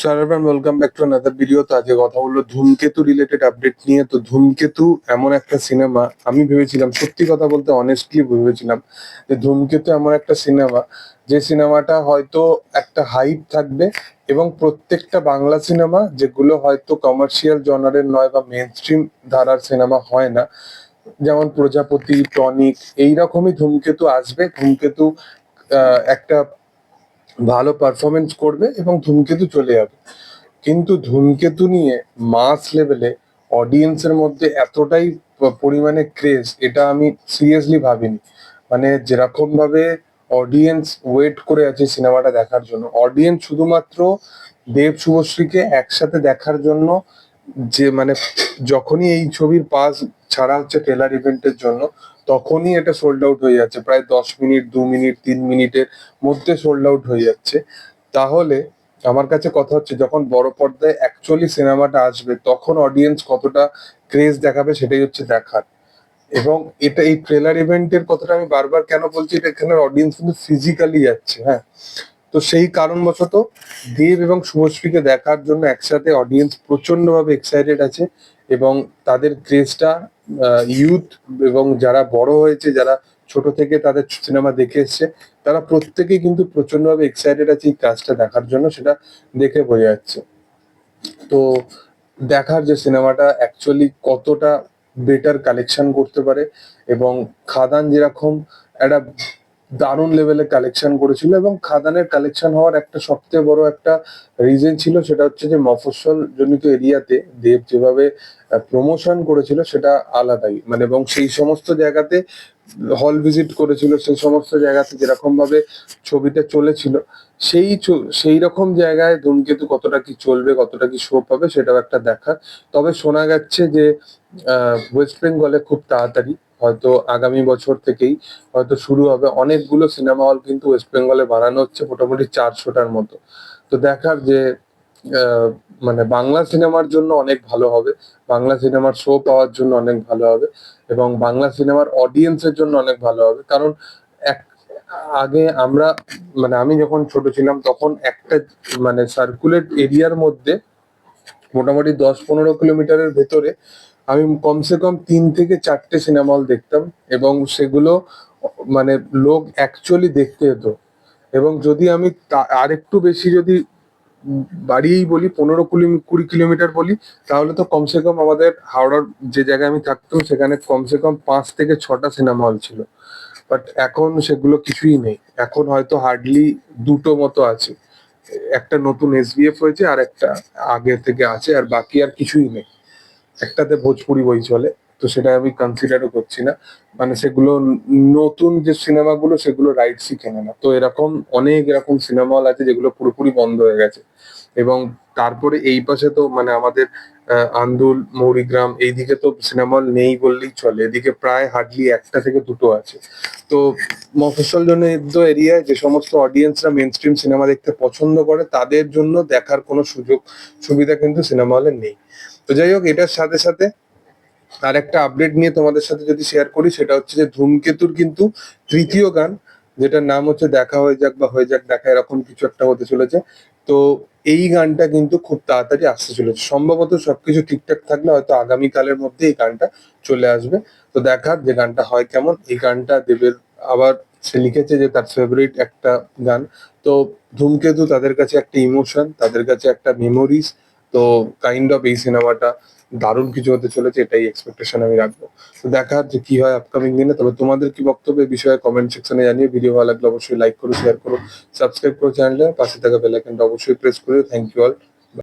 সারাবার welcome back to another video তো আজকে কথা বলল ধূমকেতু রিলেটেড আপডেট নিয়ে। তো ধূমকেতু এমন একটা সিনেমা আমি ভেবেছিলাম, সত্যি কথা বলতে অনেস্টলি ভেবেছিলাম যে ধূমকেতু এমন একটা সিনেমা যে সিনেমাটা হয়তো একটা হাইপ থাকবে এবং প্রত্যেকটা বাংলা সিনেমা যেগুলো হয়তো কমার্শিয়াল জনারের নয় বা মেন স্ট্রিম ধারার সিনেমা হয় না, যেমন প্রজাপতি, টনিক, এইরকমই ধূমকেতু আসবে। ধূমকেতু একটা ভালো পারফরমেন্স করবে এবং ধূমকেতু চলে যাবে। কিন্তু ধূমকেতু নিয়ে মাস লেভেলে অডিয়েন্সের মধ্যে এতটাই পরিমাণে ক্রেজ এটা আমি সিরিয়াসলি ভাবিনি। মানে যেরকম ভাবে অডিয়েন্স ওয়েট করে আছে সিনেমাটা দেখার জন্য। অডিয়েন্স শুধুমাত্র দেব শুভশ্রীকে একসাথে দেখার জন্য যে মানে যখনই এই ছবির পাস ছাড়া হচ্ছে ট্রেলার ইভেন্টের জন্য তখনই এটা সোল্ড আউট হয়ে যাচ্ছে। প্রায় দশ মিনিট, দু মিনিট, তিন মিনিটের মধ্যে সোল্ড আউট হয়ে যাচ্ছে। তাহলে আমার কাছে কথা হচ্ছে, যখন বড় পর্দায় অ্যাকচুয়ালি সিনেমাটা আসবে, তখন অডিয়েন্স কতটা ক্রেজ দেখাবে সেটাই হচ্ছে দেখার। এবং এটা এই ট্রেলার ইভেন্টের কথাটা আমি বারবার কেন বলছি, এটা এখানে অডিয়েন্স কিন্তু ফিজিক্যালি যাচ্ছে হ্যাঁ। তো সেই কারণবশত দেব এবং শুভশ্রীকে দেখার জন্য একসাথে অডিয়েন্স প্রচন্ডভাবে এক্সাইটেড আছে এবং তাদের ক্রেজটা ইউথ এবং যারা বড় হয়েছে, যারা ছোট থেকে তাদের সিনেমা দেখে এসছে, তারা প্রত্যেকেই কিন্তু প্রচন্ডভাবে এক্সাইটেড আছে এই কাজটা দেখার জন্য, সেটা দেখে বোঝা যাচ্ছে। তো দেখার যে সিনেমাটা অ্যাকচুয়ালি কতটা বেটার কালেকশন করতে পারে এবং খাদান যেরকম একটা দারুণ লেভেলে কালেকশন করেছিল এবং খাদানের কালেকশন হওয়ার একটা সবচেয়ে বড় একটা রিজন ছিল সেটা হচ্ছে যে মফস্বল জনিত এরিয়াতে দেব যেভাবে প্রমোশন করেছিল সেটা আলাদাই। মানে এবং সেই সমস্ত জায়গাতে হল ভিজিট করেছিল, সেই সমস্ত জায়গাতে যেরকম ভাবে ছবিটা চলেছিল, সেই সেই রকম জায়গায় ধূমকেতু কতটা কি চলবে, কতটা কি শো পাবে সেটাও একটা দেখার। তবে শোনা যাচ্ছে যে ওয়েস্ট বেঙ্গলে খুব তাড়াতাড়ি হয়তো আগামী বছর থেকেই হয়তো শুরু হবে। অনেকগুলো সিনেমা হল কিন্তু ওয়েস্ট বেঙ্গলে বানানো হচ্ছে মোটামুটি চারশোটার মতো। তো দেখার যে মানে বাংলা সিনেমার জন্য অনেক ভালো হবে। বাংলা সিনেমার শো পাওয়ার জন্য অনেক ভালো হবে এবং বাংলা সিনেমার অডিয়েন্সের জন্য অনেক ভালো হবে। কারণ এক, আগে আমরা মানে আমি যখন ছোট ছিলাম তখন একটা মানে সার্কুলেট এরিয়ার মধ্যে মোটামুটি দশ পনেরো কিলোমিটারের ভেতরে আমি কমসে কম তিন থেকে চারটে সিনেমা হল দেখতাম এবং সেগুলো মানে লোক অ্যাকচুয়ালি দেখতে যেত এবং যদি আমি তা- আরেকটু বেশি যদি বাড়িয়েই বলি, পনেরো কুড়ি কুড়ি কিলোমিটার বলি, তাহলে তো কমসে কম আমাদের হাওড়ার যে জায়গায় আমি থাকতাম, সেখানে কমসে কম পাঁচ থেকে ছটা সিনেমা হল ছিল। বাট এখন সেগুলো কিছুই নেই। এখন হয়তো হার্ডলি দুটো মতো আছে। একটা নতুন এসবিএফ হয়েছে আর একটা আগে থেকে আছে আর বাকি আর কিছুই নেই। একটাতে ভোজপুরি বই চলে। তো সেটা আমি কনসিডারও করছি না। মানে সেগুলো নতুন যে সিনেমাগুলো, সেগুলো রাইটসই কেনে না। তো এরকম অনেক এরকম সিনেমা হল আছে যেগুলো পুরোপুরি বন্ধ হয়ে গেছে। এবং তারপরে এই পাশে তো মানে আমাদের আন্দুল, মৌরিগ্রাম, এইদিকে তো সিনেমা হল নেই বললেই চলে। এদিকে প্রায় হার্ডলি একটা থেকে দুটো আছে। তো মফস্বল জনিত এরিয়ায় যে সমস্ত অডিয়েন্সরা মেন স্ট্রিম সিনেমা দেখতে পছন্দ করে, তাদের জন্য দেখার কোনো সুযোগ, সুবিধা কিন্তু সিনেমা হলে নেই। তো যাই হোক, এটার সাথে সাথে আর একটা আপডেট নিয়ে তোমাদের সাথে যদি শেয়ার করি, সেটা হচ্ছে যে ধূমকেতুর কিন্তু তৃতীয় গান, যেটার নাম হচ্ছে দেখা হয়ে যাক বা হয়ে যাক দেখা, এরকম কিছু একটা হতে চলেছে। তো এই গানটা কিন্তু খুব তাড়াতাড়ি আসতে চলেছে। সম্ভবত সবকিছু ঠিকঠাক থাকলে হয়তো আগামীকালের মধ্যে এই গানটা চলে আসবে। তো দেখার যে গানটা হয় কেমন। এই গানটা দেবের আবার সে লিখেছে যে তার ফেভারিট একটা গান। তো ধূমকেতু তাদের কাছে একটা ইমোশন তাদের কাছে একটা মেমোরিজ তো কাইন্ড অফ এই সিনেমাটা দারুণ কিছু হতে চলেছে, এটাই এক্সপেকটেশন আমি রাখব। তো দেখার যে কি হয় আপকামিং দিনে। তবে তোমাদের কি বক্তব্য বিষয়ে কমেন্ট সেকশনে জানিয়ে ভিডিও ভালো লাগলে অবশ্যই লাইক করো শেয়ার করো সাবস্ক্রাইব করো চ্যানেলটা পাশে থাকা বেল আইকনটা অবশ্যই প্রেস করো থ্যাংক ইউ অল